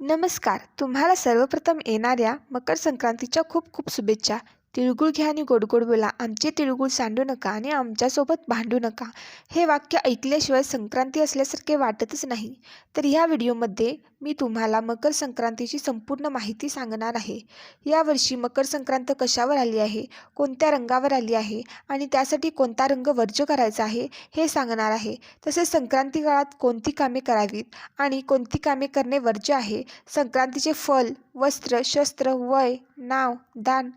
नमस्कार. तुम्हाला सर्वप्रथम येणाऱ्या मकर संक्रांतीच्या खूप खूप शुभेच्छा. तिळगुळ घ्या आणि गोडगोड बोला. आमचे तिळगुळ सांडू नका आणि आमच्यासोबत भांडू नका. हे वाक्य ऐकल्याशिवाय संक्रांती असल्यासारखे वाटतच नाही. तर ह्या व्हिडिओमध्ये मी तुम्हाला मकर संक्रांतीची संपूर्ण माहिती सांगणार आहे. यावर्षी मकर संक्रांत कशावर आली आहे? कोणत्या रंगावर आली आहे? आणि त्यासाठी कोणता रंग वर्ज्य करायचा आहे? हे सांगणार आहे. तसेच संक्रांती काळात कोणती कामे करावीत? आणि कोणती कामे करणे वर्ज्य आहे? संक्रांतीचे फल वस्त्र शस्त्र वय नाव दान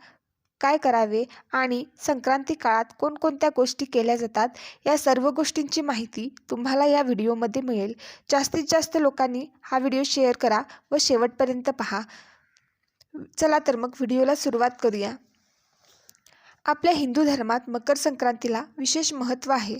काय करावे आणि संक्रांती काळात कोणकोणत्या गोष्टी केल्या जातात या सर्व गोष्टींची माहिती तुम्हाला या व्हिडिओमध्ये मिळेल. जास्तीत जास्त लोकांनी हा व्हिडिओ शेअर करा व शेवटपर्यंत पहा. चला तर मग व्हिडिओला सुरुवात करूया. आपल्या हिंदू धर्मात मकर संक्रांतीला विशेष महत्त्व आहे.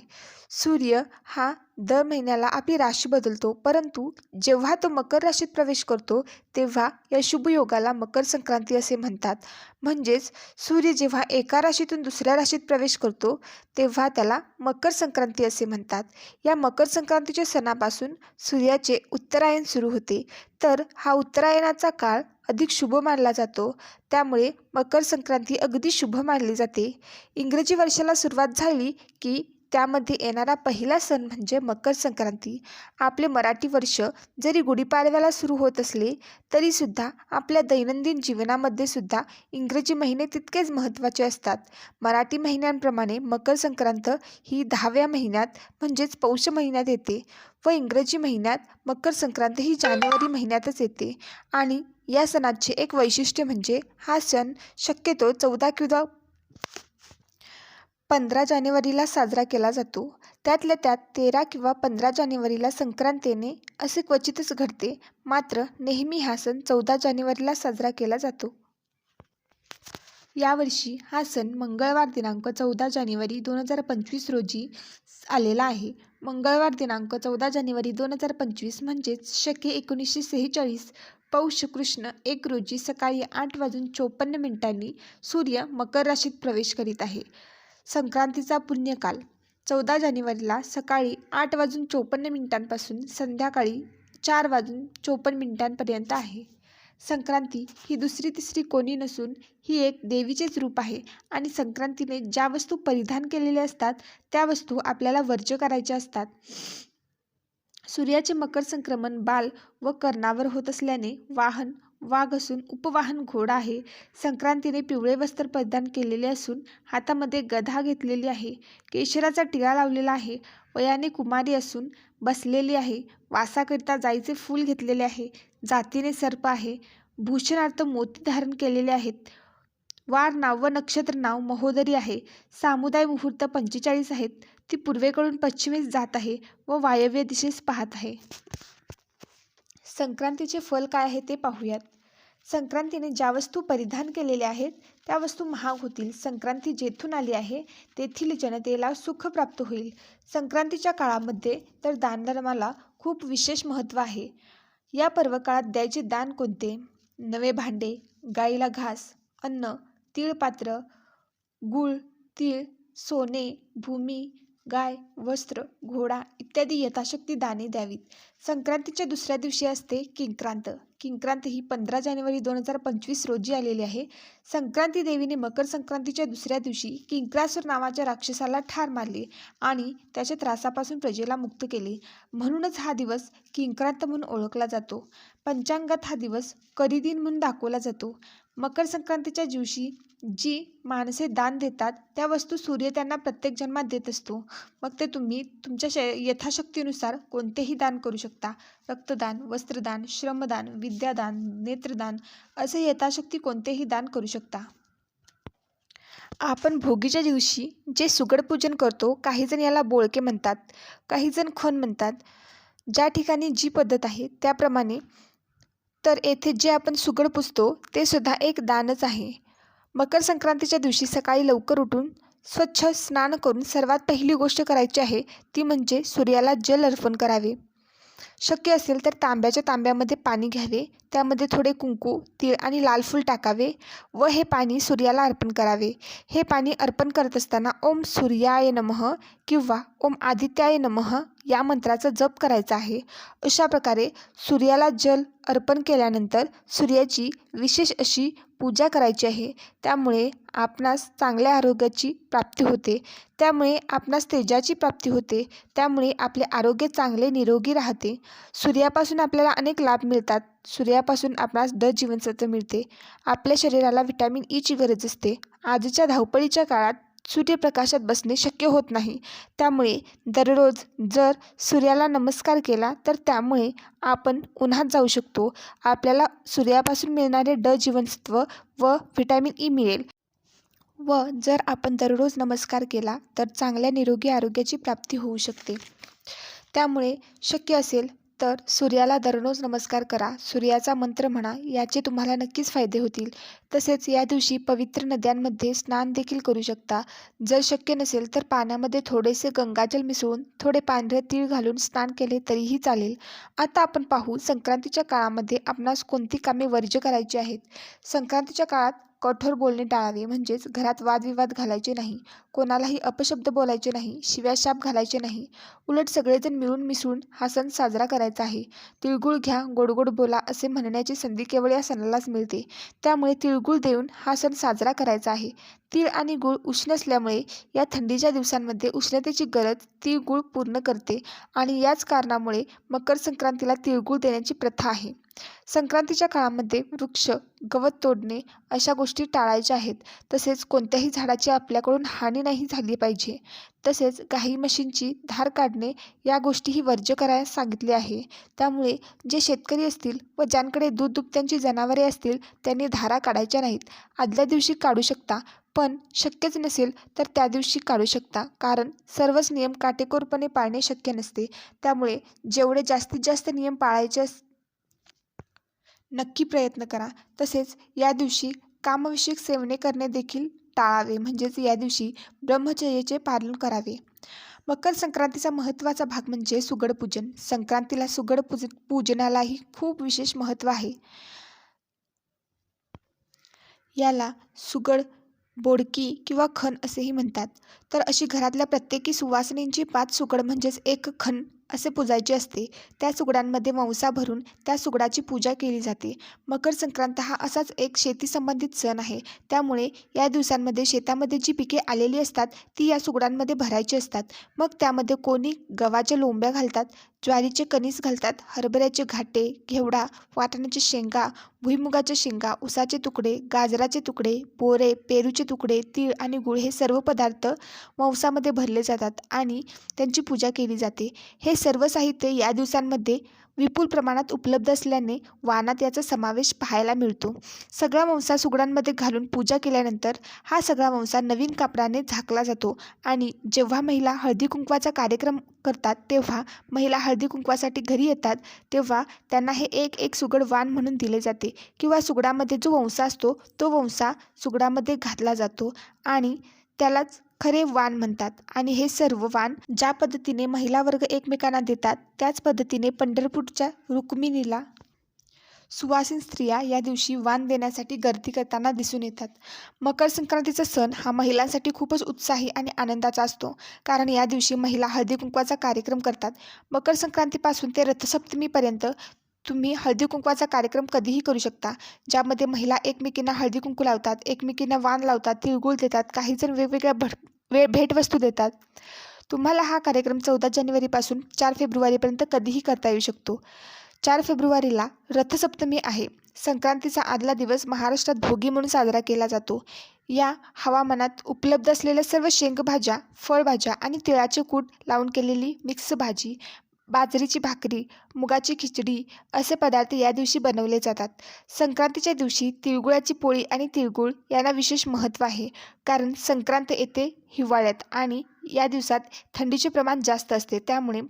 सूर्य हा दर महिन्याला आपली राशी बदलतो परंतु जेव्हा तो मकर राशीत प्रवेश करतो तेव्हा या शुभयोगाला मकर संक्रांती असे म्हणतात. म्हणजेच सूर्य जेव्हा एका राशीतून दुसऱ्या राशीत प्रवेश करतो तेव्हा त्याला मकर संक्रांती असे म्हणतात. या मकर संक्रांतीच्या सणापासून सूर्याचे उत्तरायण सुरू होते. तर हा उत्तरायणाचा काळ अधिक शुभ मानला जातो. त्यामुळे मकर संक्रांती अगदी शुभ मानली जाते. इंग्रजी वर्षाला सुरुवात झाली की त्यामध्ये येणारा पहिला सण म्हणजे मकर संक्रांती. आपले मराठी वर्ष जरी गुढीपाडव्याला सुरू होत असले तरीसुद्धा आपल्या दैनंदिन जीवनामध्ये सुद्धा इंग्रजी महिने तितकेच महत्त्वाचे असतात. मराठी महिन्यांप्रमाणे मकर संक्रांत ही दहाव्या महिन्यात म्हणजेच पौष महिन्यात येते व इंग्रजी महिन्यात मकर संक्रांत ही जानेवारी महिन्यातच येते. आणि या सणाचे एक वैशिष्ट्य म्हणजे हा सण शक्यतो चौदा किंवा पंधरा जानेवारीला साजरा केला जातो. त्यातल्या त्यात तेरा किंवा पंधरा जानेवारीला संक्रांतीने असे क्वचितच घडते. मात्र नेहमी हा सण चौदा जानेवारीला साजरा केला जातो. यावर्षी हा सण मंगळवार दिनांक चौदा जानेवारी दोन हजार पंचवीस रोजी आलेला आहे. मंगळवार दिनांक चौदा जानेवारी दोन हजार पंचवीस म्हणजेच शके एकोणीसशे सेहेचाळीस पौष कृष्ण एक रोजी सकाळी आठ वाजून चोपन्न मिनिटांनी सूर्य मकर राशीत प्रवेश करीत आहे. संक्रांतीचा पुण्यकाल. चौदा जानेवारीला सकाळी आठ वाजून चोपन्न मिनिटांपासून संध्याकाळी चार वाजून चोपन्न मिनिटांपर्यंत आहे. संक्रांती ही दुसरी तिसरी कोणी नसून ही एक देवीचेच रूप आहे आणि संक्रांतीने ज्या वस्तू परिधान केलेल्या असतात त्या वस्तू आपल्याला वर्ज्य करायच्या असतात. सूर्याचे मकर संक्रमण बाल व कर्णावर होत असल्याने वाहन वाघ असून उपवाहन घोडा आहे. संक्रांतीने पिवळे वस्त्र परिधान केलेले असून हातामध्ये गधा घेतलेली आहे. केशराचा टिळा लावलेला आहे. वयाने कुमारी असून बसलेली आहे. वासाकरिता जाईचे फूल घेतलेले आहे. जातीने सर्प आहे. भूषणार्थ मोती धारण केलेले आहेत. वार नाव व नक्षत्र नाव महोदरी आहे. सामुदाय मुहूर्त पंचेचाळीस आहेत. ती पूर्वेकडून पश्चिमेस जात आहे व वायव्य दिशेस पाहत आहे. संक्रांतीचे फल काय आहे ते पाहूयात. संक्रांतीने ज्या वस्तू परिधान केलेल्या आहेत त्या वस्तू महाग होतील. संक्रांती जेथून आली आहे तेथील जनतेला सुख प्राप्त होईल. संक्रांतीच्या काळामध्ये तर दानधर्माला खूप विशेष महत्त्व आहे. या पर्वकाळात द्यायचे दान कोणते? नवे भांडे गाईला घास अन्न तीळपात्र गूळ तीळ सोने भूमी गाय वस्त्र घोडा इत्यादी यथाशक्ती दाने द्यावीत. संक्रांतीच्या दुसऱ्या दिवशी असते किंक्रांत. किंक्रांत ही पंधरा जानेवारी दोन हजार पंचवीस रोजी आलेली आहे. संक्रांती देवीने मकर संक्रांतीच्या दुसऱ्या दिवशी किंक्रासूर नावाच्या राक्षसाला ठार मारले आणि त्याच्या त्रासापासून प्रजेला मुक्त केले. म्हणूनच हा दिवस किंक्रांत म्हणून ओळखला जातो. पंचांगात हा दिवस करिदिन म्हणून दाखवला जातो. मकर संक्रांतीच्या दिवशी जी माणसे दान देतात त्या वस्तू सूर्य त्यांना प्रत्येक जन्मात देत असतो. मग ते तुम्ही तुमच्या श यथाशक्तीनुसार कोणतेही दान करू शकता. रक्तदान वस्त्रदान श्रमदान विद्यादान नेत्रदान असे यथाशक्ती कोणतेही दान करू शकता. आपण भोगीच्या दिवशी जे सुगडपूजन करतो काहीजण याला बोळके म्हणतात काहीजण खण म्हणतात. ज्या ठिकाणी जी पद्धत आहे त्याप्रमाणे तर येथे जे आपण सुगड पुजतो ते सुद्धा एक दानच आहे. मकर संक्रांतीच्या दिवशी सकाळी लवकर उठून स्वच्छ स्नान करून सर्वात पहिली गोष्ट करायची आहे ती म्हणजे सूर्याला जल अर्पण करावे. शक्य असेल तर तांब्याच्या तांब्यामध्ये पाणी घ्यावे. त्यामध्ये थोडे कुंकू तीळ आणि लाल फूल टाकावे व हे पाणी सूर्याला अर्पण करावे. हे पाणी अर्पण करत असताना ओम सूर्याय नमः किंवा ओम आदित्याय नमः या मंत्राचा जप करायचा आहे. अशा प्रकारे सूर्याला जल अर्पण केल्यानंतर सूर्याची विशेष अशी पूजा करायची आहे. त्यामुळे आपणास चांगल्या आरोग्याची प्राप्ती होते. त्यामुळे आपणास तेजाची प्राप्ती होते. त्यामुळे आपले आरोग्य चांगले निरोगी राहते. सूर्यापासून आपल्याला अनेक लाभ मिळतात. सूर्यापासून आपणास द जीवनसत्व मिळते. आपल्या शरीराला व्हिटॅमिन e ईची गरज असते. आजच्या धावपळीच्या काळात सूर्यप्रकाशात बसणे शक्य होत नाही. त्यामुळे दररोज जर सूर्याला नमस्कार केला तर त्यामुळे आपण उन्हात जाऊ शकतो. आपल्याला सूर्यापासून मिळणारे ड जीवनसत्व व व्हिटॅमिन ई मिळेल. व जर आपण दररोज नमस्कार केला तर चांगल्या निरोगी आरोग्याची प्राप्ती होऊ शकते. त्यामुळे शक्य असेल तर सूर्याला दररोज नमस्कार करा. सूर्याचा मंत्र म्हणा याचे तुम्हाला नक्कीच फायदे होतील. तसेच या दिवशी पवित्र नद्यांमध्ये स्नान देखील करू शकता. जर शक्य नसेल तर पाण्यामध्ये थोडेसे गंगाजल मिसळून थोडे पांढरे तीळ घालून स्नान केले तरीही चालेल. आता आपण पाहू संक्रांतीच्या काळामध्ये आपणास कोणती कामे वर्ज्य करायची आहेत? संक्रांतीच्या काळात कठोर बोलणे टाळावे म्हणजेच घरात वादविवाद घालायचे नाही कोणालाही अपशब्द बोलायचे नाही शिव्या शाप घालायचे नाही. उलट सगळेजण मिळून मिसळून हा सण साजरा करायचा आहे. तिळगुळ घ्या गोड गोड बोला असे म्हणण्याची संधी केवळ या सणालाच मिळते. त्यामुळे तिळगुळ देऊन हा सण साजरा करायचा आहे. तीळ आणि गूळ उष्ण असल्यामुळे या थंडीच्या दिवसांमध्ये उष्णतेची गरज तिळगुळ पूर्ण करते आणि याच कारणामुळे मकर संक्रांतीला तिळगुळ देण्याची प्रथा आहे. संक्रांतीच्या काळामध्ये वृक्ष गवत तोडणे अशा गोष्टी टाळायच्या आहेत. तसेच कोणत्याही झाडाची आपल्याकडून हानी नाही झाली पाहिजे. तसेच गाई म्हशींची धार काढणे या गोष्टीही वर्ज्य करायला सांगितले आहे. त्यामुळे जे शेतकरी असतील व ज्यांकडे दूध दुभत्यांची जनावरे असतील त्यांनी धारा काढायच्या नाहीत. आदल्या दिवशी काढू शकता पण शक्यच नसेल तर त्या दिवशी काढू शकता. कारण सर्वच नियम काटेकोरपणे पाळणे शक्य नसते. त्यामुळे जेवढे जास्तीत जास्त नियम पाळायचे अस नक्की प्रयत्न करा. तसेच या दिवशी कामविषयक सेवने करणे देखील टाळावे म्हणजेच या दिवशी ब्रह्मचर्याचे पालन करावे. मकर संक्रांतीचा महत्त्वाचा भाग म्हणजे सुगड पूजन. संक्रांतीला सुगड पूज पूजनालाही खूप विशेष महत्त्व आहे. याला सुगड बोडकी किंवा खण असेही म्हणतात. तर अशी घरातल्या प्रत्येकी सुवासिनींची पाच सुगड म्हणजेच एक खण असे पुजायचे असते. त्या सुगडांमध्ये वंसा भरून त्या सुगडाची पूजा केली जाते. मकर संक्रांत हा असाच एक शेतीसंबंधित सण आहे. त्यामुळे या दिवसांमध्ये शेतामध्ये जी पिके आलेली असतात ती या सुगडांमध्ये भरायची असतात. मग त्यामध्ये कोणी गव्हाच्या लोंब्या घालतात ज्वारीचे कणीस घालतात हरभऱ्याचे घाटे घेवडा वाटाण्याचे शेंगा भुईमुगाच्या शेंगा उसाचे तुकडे गाजराचे तुकडे बोरे पेरूचे तुकडे तीळ आणि गुळ हे सर्व पदार्थ वंसामध्ये भरले जातात आणि त्यांची पूजा केली जाते. हे सर्व साहित्य या दिवसांमध्ये विपुल प्रमाणात उपलब्ध असल्याने वानात याचा समावेश पाहायला मिळतो. सगळा वंसा सुगडांमध्ये घालून पूजा केल्यानंतर हा सगळा वंसा नवीन कापडाने झाकला जातो आणि जेव्हा महिला हळदी कुंकवाचा कार्यक्रम करतात तेव्हा महिला हळदी कुंकवासाठी घरी येतात तेव्हा त्यांना हे एक एक सुगड वाण म्हणून दिले जाते किंवा सुगडामध्ये जो वंसा असतो तो वंसा सुगडामध्ये घातला जातो आणि त्यालाच खरे वाण म्हणतात. आणि हे सर्व वाण ज्या पद्धतीने महिला वर्ग एकमेकांना देतात त्याच पद्धतीने पंढरपूरच्या रुक्मिणीला सुवासीन स्त्रिया या दिवशी वाण देण्यासाठी गर्दी करताना दिसून येतात. मकर संक्रांतीचा सण हा महिलांसाठी खूपच उत्साही आणि आनंदाचा असतो. कारण या दिवशी महिला हळदी कुंकवाचा कार्यक्रम करतात. मकर संक्रांतीपासून ते रथसप्तमीपर्यंत तुम्ही हळदी कुंकवाचा कार्यक्रम कधीही करू शकता ज्यामध्ये महिला एकमेकींना हळदी कुंकू लावतात एकमेकींना वाण लावतात तिळगुळ देतात काहीजण वेगवेगळ्या भट वे भेटवस्तू देतात. तुम्हाला हा कार्यक्रम चौदा जानेवारीपासून चार फेब्रुवारीपर्यंत कधीही करता येऊ शकतो. चार फेब्रुवारीला रथसप्तमी आहे. संक्रांतीचा आदला दिवस महाराष्ट्रात भोगी म्हणून साजरा केला जातो. या हवामानात उपलब्ध असलेल्या सर्व शेंगभाज्या फळभाज्या आणि तिळाचे कूट लावून केलेली मिक्स भाजी बाजरीची भाकरी मुगाची खिचडी असे पदार्थ या दिवशी बनवले जातात. संक्रांतीच्या दिवशी तिळगुळाची पोळी आणि तिळगुळ यांना विशेष महत्त्व आहे. कारण संक्रांत येते हिवाळ्यात आणि या दिवसात थंडीचे प्रमाण जास्त असते. त्यामुळे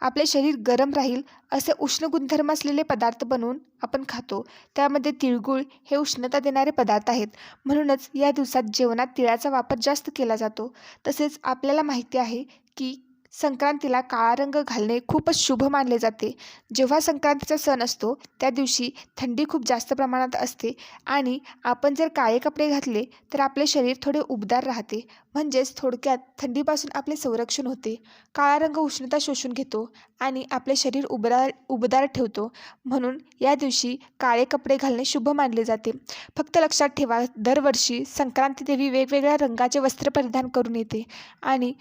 आपले शरीर गरम राहील असे उष्ण गुणधर्म असलेले पदार्थ बनवून आपण खातो. त्यामध्ये तिळगुळ हे उष्णता देणारे पदार्थ आहेत. म्हणूनच या दिवसात जेवणात तिळाचा वापर जास्त केला जातो. तसेच आपल्याला माहिती आहे की संक्रांतीला काळा रंग घालणे खूपच शुभ मानले जाते. जेव्हा संक्रांतीचा सण असतो त्या दिवशी थंडी खूप जास्त प्रमाणात असते आणि आपण जर काळे कपडे घातले तर आपले शरीर थोडे उबदार राहते. म्हणजेच थोडक्यात थंडीपासून आपले संरक्षण होते. काळा रंग उष्णता शोषून घेतो आणि आपले शरीर उबदार उबदार ठेवतो. म्हणून या दिवशी काळे कपडे घालणे शुभ मानले जाते. फक्त लक्षात ठेवा दरवर्षी संक्रांती देवी वेगवेगळ्या रंगाचे वस्त्र परिधान करून येते आणि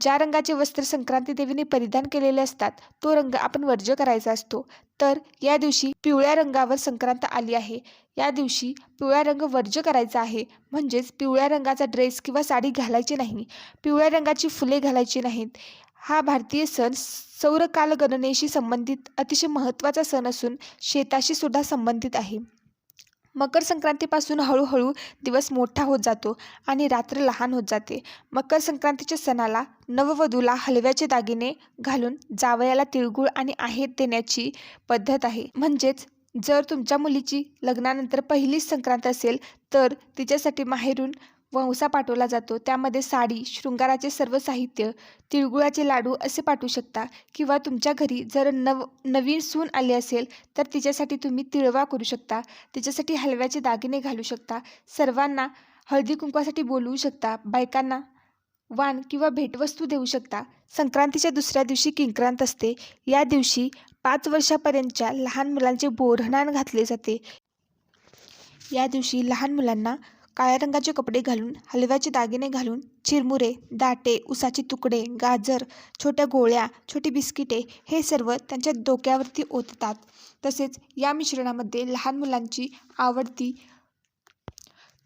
ज्या रंगाचे वस्त्र संक्रांती देवीने परिधान केलेले असतात तो रंग आपण वर्ज्य करायचा असतो. तर या दिवशी पिवळ्या रंगावर संक्रांत आली आहे. या दिवशी पिवळा रंग वर्ज्य करायचा आहे. म्हणजेच पिवळ्या रंगाचा ड्रेस किंवा साडी घालायची नाही. पिवळ्या रंगाची फुले घालायची नाहीत. हा भारतीय सण सौर कालगणनेशी संबंधित अतिशय महत्त्वाचा सण असून शेताशी सुद्धा संबंधित आहे. मकर संक्रांतीपासून हळूहळू दिवस मोठा होत जातो आणि रात्र लहान होत जाते. मकर संक्रांतीच्या सणाला नववधूला हलव्याचे दागिने घालून जावयाला तिळगुळ आणि आहेर देण्याची पद्धत आहे. म्हणजेच जर तुमच्या मुलीची लग्नानंतर पहिलीच संक्रांत असेल तर तिच्यासाठी माहेरून वंसा पाठवला जातो. त्यामध्ये साडी शृंगाराचे सर्व साहित्य तिळगुळाचे लाडू असे पाठवू शकता. किंवा तुमच्या घरी जर नव नवीन सून आली असेल तर तिच्यासाठी तुम्ही तिळवा करू शकता. तिच्यासाठी हलव्याचे दागिने घालू शकता. सर्वांना हळदी कुंकवासाठी बोलवू शकता. बायकांना वाण किंवा भेटवस्तू देऊ शकता. संक्रांतीच्या दुसऱ्या दिवशी किंक्रांत असते. या दिवशी पाच वर्षापर्यंतच्या लहान मुलांचे बोरहणान घातले जाते. या दिवशी लहान मुलांना काळ्या रंगाचे कपडे घालून हलव्याचे दागिने घालून चिरमुरे दाटे उसाचे तुकडे गाजर छोट्या गोळ्या छोटी बिस्किटे हे सर्व त्यांच्या डोक्यावरती ओततात. तसेच या मिश्रणामध्ये लहान मुलांची आवडती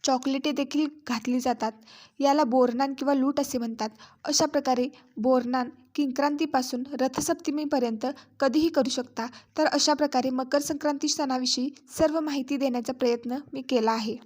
चॉकलेटे देखील घातली जातात. याला बोरनान किंवा लूट असे म्हणतात. अशा प्रकारे बोरनान किंक्रांतीपासून रथसप्तमीपर्यंत कधीही करू शकता. तर अशा प्रकारे मकर संक्रांती सणाविषयी सर्व माहिती देण्याचा प्रयत्न मी केला आहे.